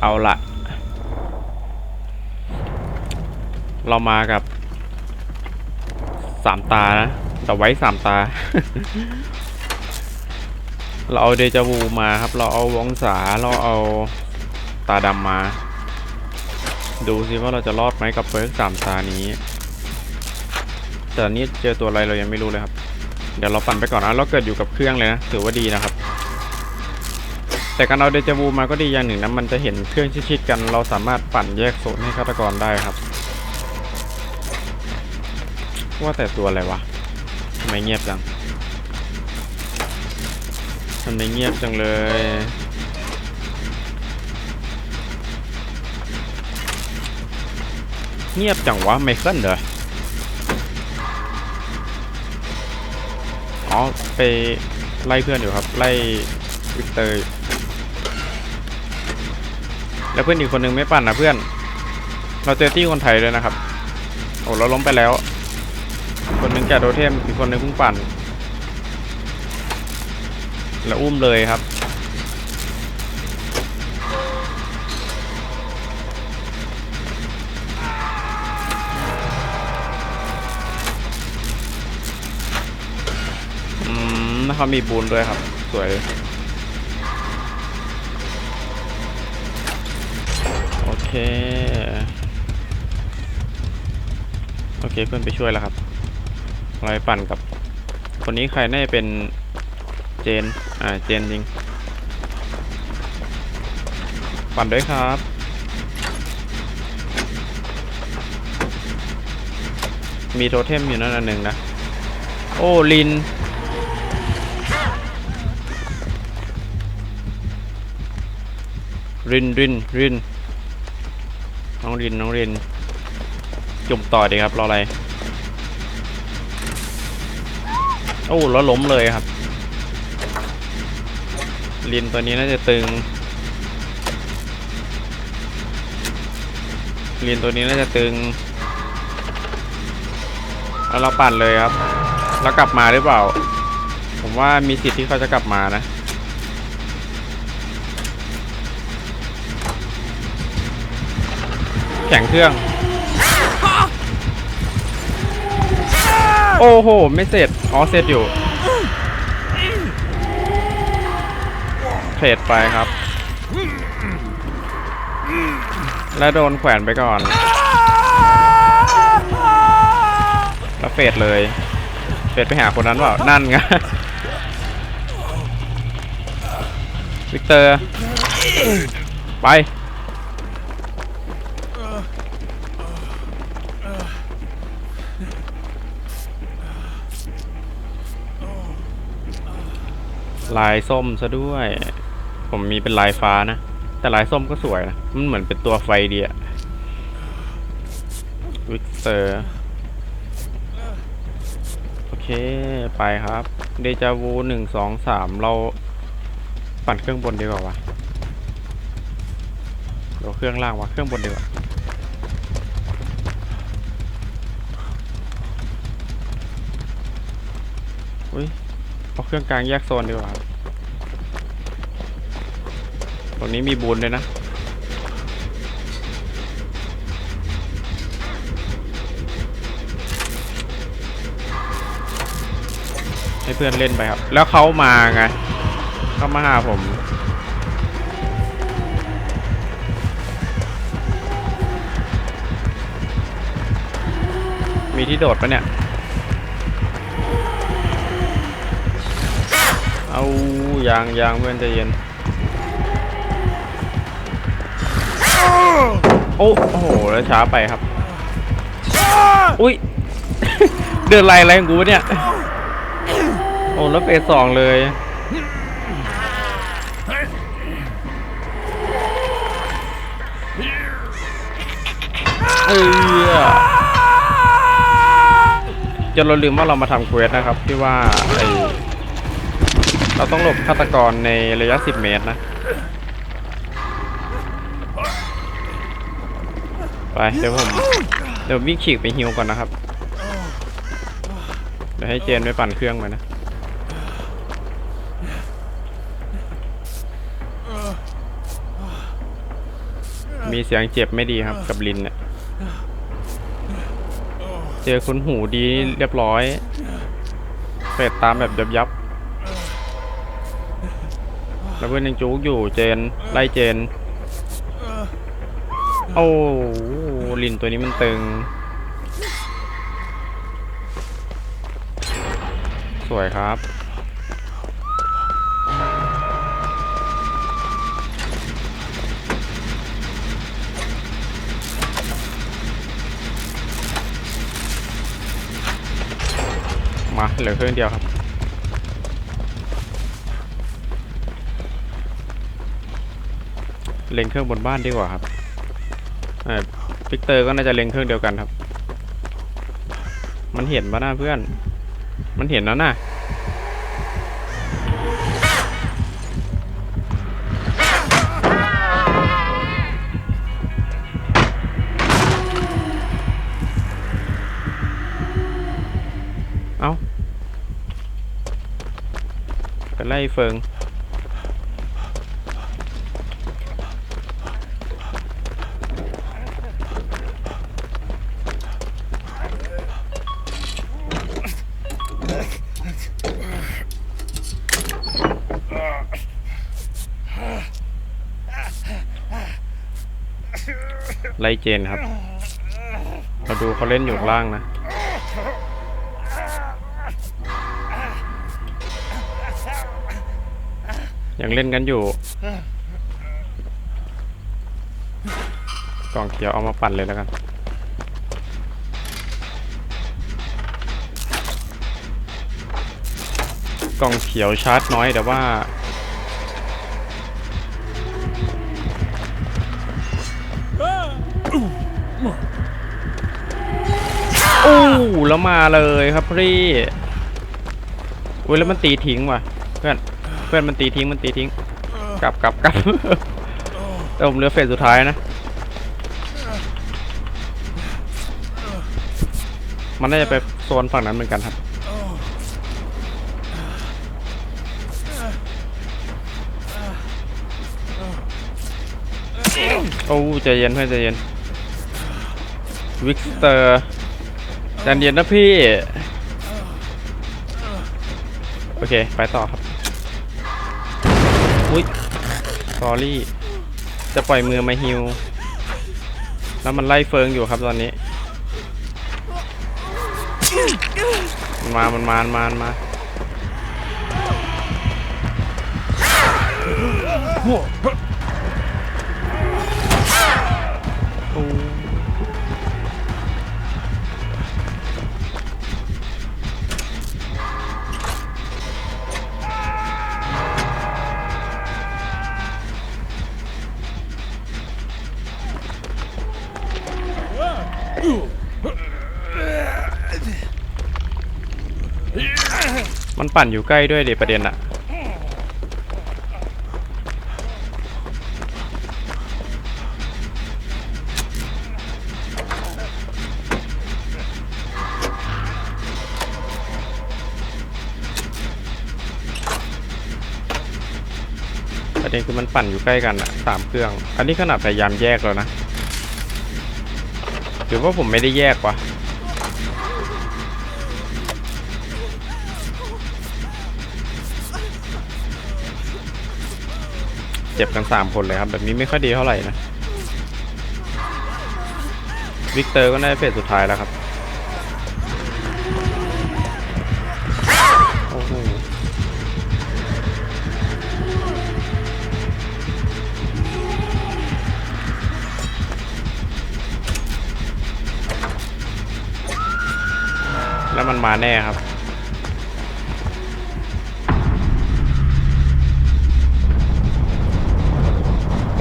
เอาละเรามากับสามตานะแต่ไว้สามตา เราเอาเดจาวูมาครับ เราเอาวงศาเราเอาตาดำมา ดูซิว่าเราจะรอดไหมกับเฟิร์กสามตานี้ แต่นนี้เจอตัวอะไรเรายังไม่รู้เลยครับ เดี๋ยวเราปั่นไปก่อนนะเราเกิดอยู่กับเครื่องเลยนะถือว่าดีนะครับ แต่การเอาเดจาวูมาก็ดีอย่างหนึ่งนะมันจะเห็นเครื่องชิดๆกัน เราสามารถปั่นแยกโซนให้ฆาตกรได้ครับ ว่าแต่ตัวอะไรวะทำไมเงียบจังทำไมเงียบจังเลยเงียบจังวะไมเคิลเหรออ๋อไปไล่เพื่อนอยู่ครับ ไล่วิกเตอร์ แล้วเพื่อนอีกคนนึงไม่ปั่นนะเพื่อน เราเจอที่คนไทยเลยนะครับ โอ้เราล้มไปแล้ว คนหนึงแกะโดเทมอีกคนหนึงเพิ่งปั่น แล้วอุ้มเลยครับอืมเขามีบูนด้วยครับ สวย เค โอเคเพื่อนไปช่วยแล้วครับเราไปปั่นกับ คนนี้ใครน่าจะเป็นเจน อ่า เจนจริง ปั่นด้วยครับมีโทเทมอยู่นั่นอันหนึ่งนะ โอ้ ลิน รินรินริน น้องรินน้องรินจุ่มต่อดีครับรออะไร โอ้แล้วล้มเลยครับลินตัวนี้น่าจะตึงลินตัวนี้น่าจะตึง แล้วเราปั่นเลยครับ แล้วกลับมาหรือเปล่า ผมว่ามีสิทธิ์ที่เขาจะกลับมานะ แข่งเครื่อง โอ้โห ไม่เสร็จ อ๋อ เสร็จอยู่เทรดไปครับ แล้วโดนแขวนไปก่อนแล้วเฟดเลยเฟดไปหาคนนั้นเปล่า นั่นไงวิกเตอร์ ไป ลายส้มซะด้วย ผมมีเป็นลายฟ้านะ แต่ลายส้มก็สวยนะ มันเหมือนเป็นตัวไฟเดีอะวิกเตอร์ โอเค ไปครับ เดจาวูหนึ่งสองสามเราปั่นเครื่องบนดีกว่าวะเดี๋ยวเครื่องล่างวะเครื่องบนดีกว่าอุ้ย เอาเครื่องกลางแยกโซนดีกว่าครับตรงนี้มีบูนด้วยนะ ให้เพื่อนเล่นไปครับ แล้วเขามาไงเขามาหาผมมีที่โดดปะเนี่ย เอายางยางเพื่อนใจเย็นโอ้โอ้โห แล้วช้าไปครับ อุ้ย เดินไล่อะไรของกูวะเนี่ย โอ้ แล้วเฟสสองเลย เออจนเราลืมว่าเรามาทำเควสนะครับ ที่ว่าไอ เราต้องหลบฆาตกรในระยะ 10 เมตรนะ ไปเดี๋ยวผม เดี๋ยววิ่งฉีกไปฮิวก่อนนะครับ เดี๋ยวให้เจนไปปั่นเครื่องไปนะมีเสียงเจ็บไม่ดีครับกับลินเนี่ยเจอคุณหูดีเรียบร้อยเฟดตามแบบยับยับ แล้วเพื่อนยังจูกอยู่เจนไล่เจน โอ้ลินตัวนี้มันตึง สวยครับ มาเหลือเครื่องเดียวครับ เล็งเครื่องบนบ้านดีกว่าครับพิกเตอร์ก็น่าจะเล็งเครื่องเดียวกันครับ มันเห็นปะหน้าเพื่อน มันเห็นแล้วนะเอาไปไล่เฟิง ไล่เจนครับ เราดูเขาเล่นอยู่ล่างนะ ยังเล่นกันอยู่ กล่องเขียวเอามาปั่นเลยแล้วกันกล่องเขียวชาร์จน้อยแต่ว่า แล้วมาเลยครับพี่อุ้ยแล้วมันตีทิ้งว่ะ เพื่อนเพื่อนมันตีทิ้งมันตีทิ้ง กลับกลับกลับแต่ผมเหลือเฟสสุดท้ายนะ มันน่าจะไปโซนฝั่งนั้นเหมือนกันครับโอ้ใจเย็นเพื่อนใจเย็นวิกเตอร์ ใจเย็นนะพี่ โอเค ไปต่อครับ อุ้ยสอรี่ จะปล่อยมือมาฮิว แล้วมันไล่เฟิงอยู่ครับตอนนี้ มันมา มันมา มันมามันมา ปั่นอยู่ใกล้ด้วยเดประเด็นอะประเด็นคือมันปั่นอยู่ใกล้กันอะสามเครื่อง อันนี้ขนาดพยายามแยกแล้วนะ หรือว่าผมไม่ได้แยกวะ เจ็บกันสามคนเลยครับ แบบนี้ไม่ค่อยดีเท่าไหร่นะ วิกเตอร์ก็ได้เฟสสุดท้ายแล้วครับโอ้โหแล้วมันมาแน่ครับ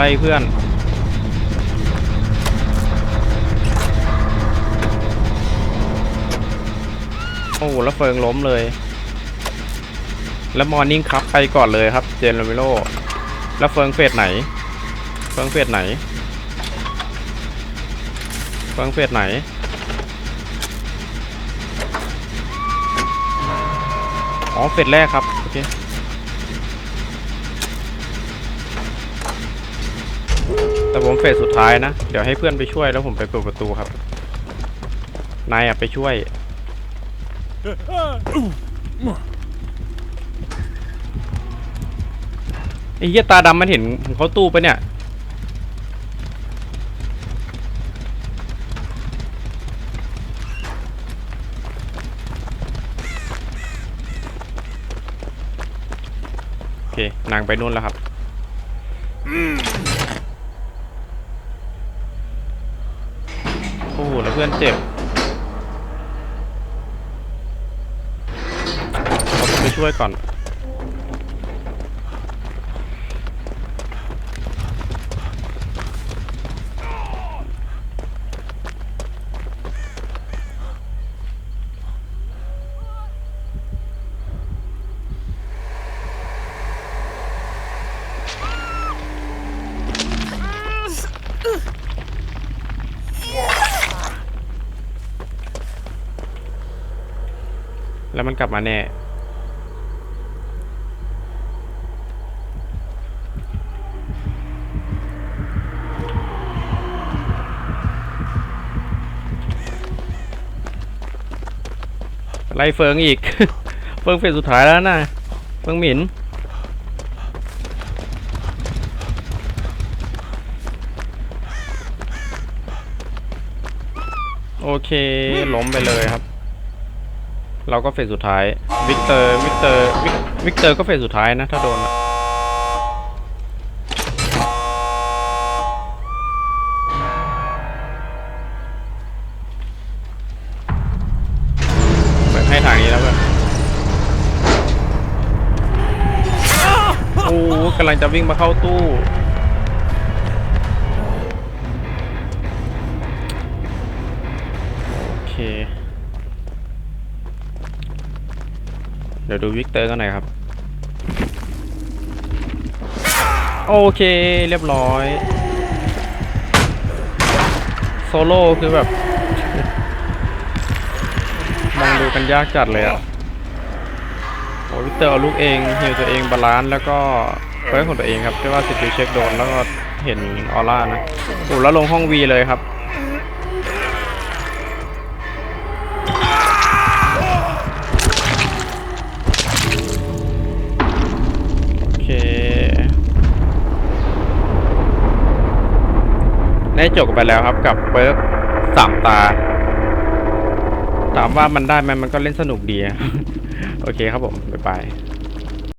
ไล่เพื่อน โอ้แล้วเฟิงล้มเลย แล้วมอร์นิ่งครับไปก่อนเลยครับ เจนโรมิโล แล้วเฟิงเฟสไหน เฟิงเฟสไหน เฟิงเฟสไหนอ๋อเฟสแรกครับ แต่ผมเฟสสุดท้ายนะ เดี๋ยวให้เพื่อนไปช่วยแล้วผมไปเปิดประตูครับ นายอะไปช่วย ไอ้เหี้ยตาดำมันเห็นผมเขาตู้ปะเนี่ย โอเคนางไปนู่นแล้วครับ โอ้โห แล้วเพื่อนเจ็บเราต้องไปช่วยก่อน แล้วมันกลับมาแน่ ไล่เฟิงอีก เฟิงเฟสสุดท้ายแล้วนะ เฟิงหมินโอเค ล้มไปเลยครับ เราก็เฟสสุดท้าย วิกเตอร์ วิกเตอร์ วิกเตอร์ก็เฟสสุดท้ายนะ ถ้าโดนเปิดให้ทางนี้แล้วเพื่อนโอ้กำลังจะวิ่งมาเข้าตู้ เดี๋ยวดูวิกเตอร์กันหน่อยครับ โอเคเรียบร้อย โซโล่คือแบบ มองดูกันยากจัดเลยอะโอ้วิกเตอร์เอาลูกเองฮิวตัวเองบาลานซ์แล้วก็เฟิร์สของตัวเองครับที่ว่าสิติเช็คโดนแล้วก็เห็นออร่านะโอ้แล้วลงห้องวีเลยครับ ได้จบกันไปแล้วครับกับเปิร์กสามตา ถามว่ามันได้ไหมมันก็เล่นสนุกดี โอเคครับผม บ๊ายบาย